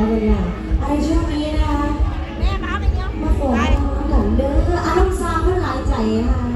นะวันช่วนี้นะคะแม่มาเป็นยังมาฝนหลังเด้ออารมณ์าเพื่อหลายใจค่ะ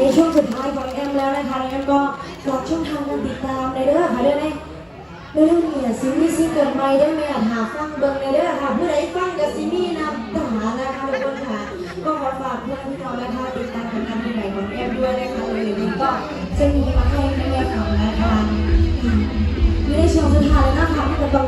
ในช่วงสุดท้ายของแอมแล้วนะคะแล้วก็บอกช่องทางการติดตามในเด้อค่ะเด้อเนี่ยเรื่อเนี่ยซีนี่ซีเกิดใหม่ได้ไหมอะหาฟังเบิ่งในเด้อค่ะเมื่อไรฟังกับซีนี่นำตานะคะทุกคนค่ะก็ขอฝากเพื่อนพี่นองนะคะติดตามผลงานใหม่ของแอมด้วยนะคะเลยนี้ก็จะมีมาให้แม่ๆฟังนะคะไม่ได้ช่วงสุดท้ายแล้วนะคะที่จะต้อง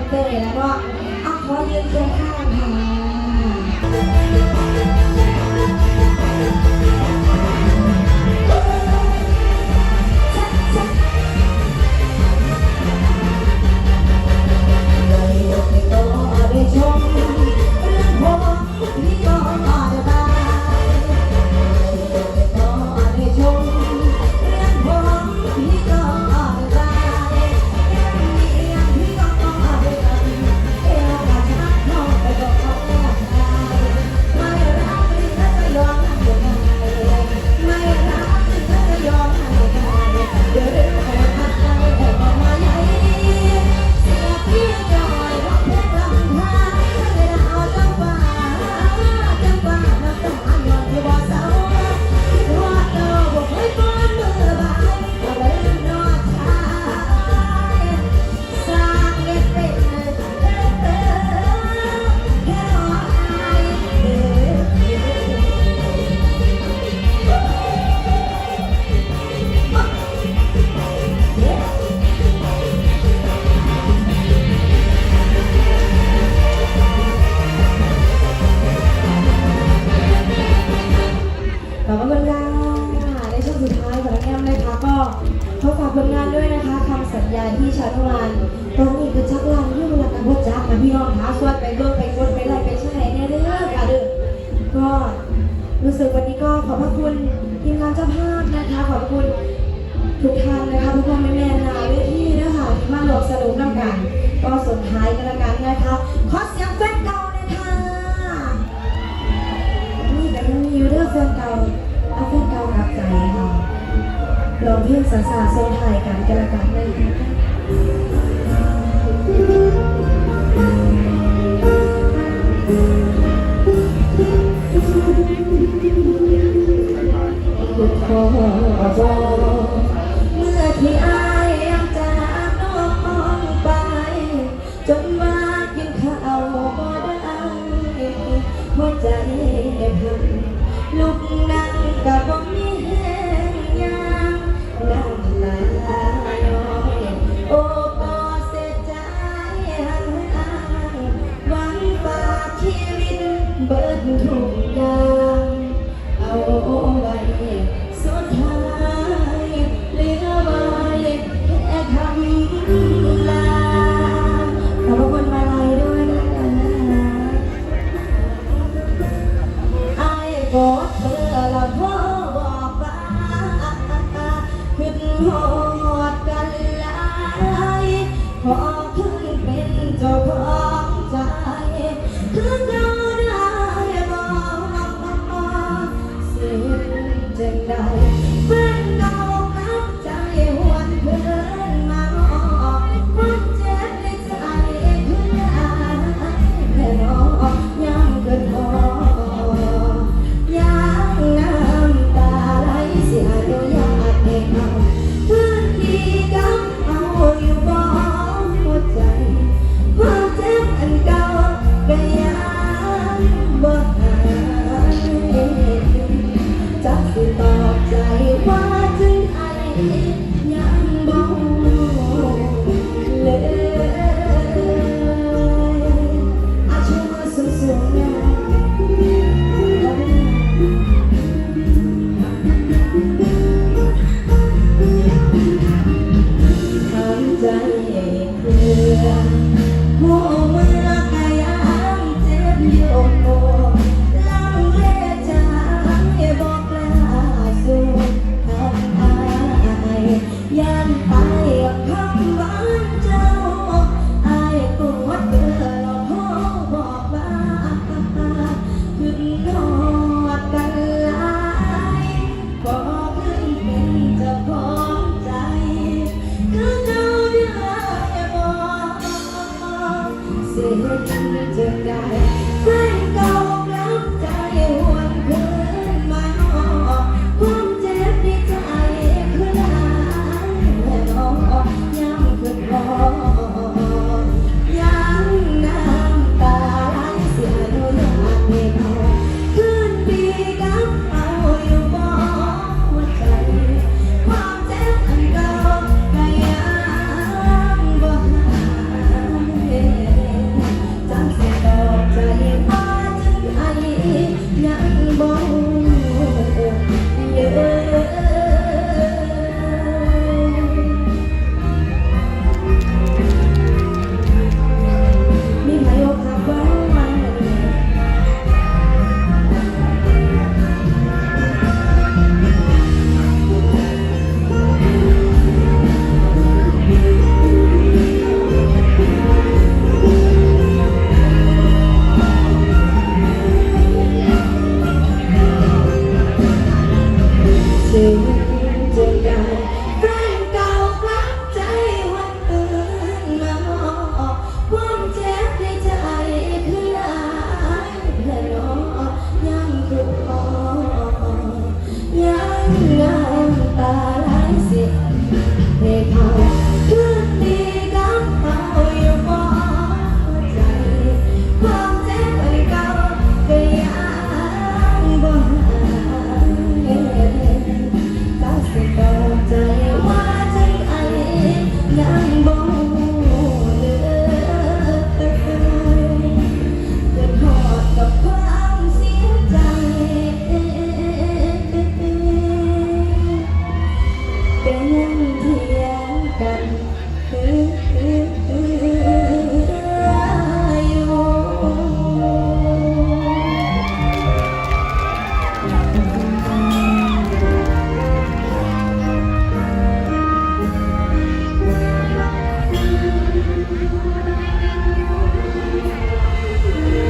เบิ่งไปกดไปไลค์ไปแชร์เนี่ยเด้อค่ะเด้อก็รู้สึกวันนี้ก็ขอบพระคุณทีมงานเจ้าภาพนะคะ ขอบคุณทุกท่านนะคะทุกท่านแม่นาเวทีนะคะที่มาหลบสนุกน้ำกันก็สุดท้ายกันแล้วกันนะคะขอเสียงแฟนเก่านะคะนี่แต่ยังมีอยู่เรื่องแฟนเก่าเอาแฟนเก่ารับใจค่ะลองเพลงสาสาทรงไทยกันกันละกันเลยนะคะคือ ขอบอกเมื่อที่อายยังจากน้องไปจนว่ากินข้าวบ่ได้หัวใจพันลุกนั่งกับบ่มีแห ได้บอกเสียงจะได้ แต่ยังพยายามกันคือ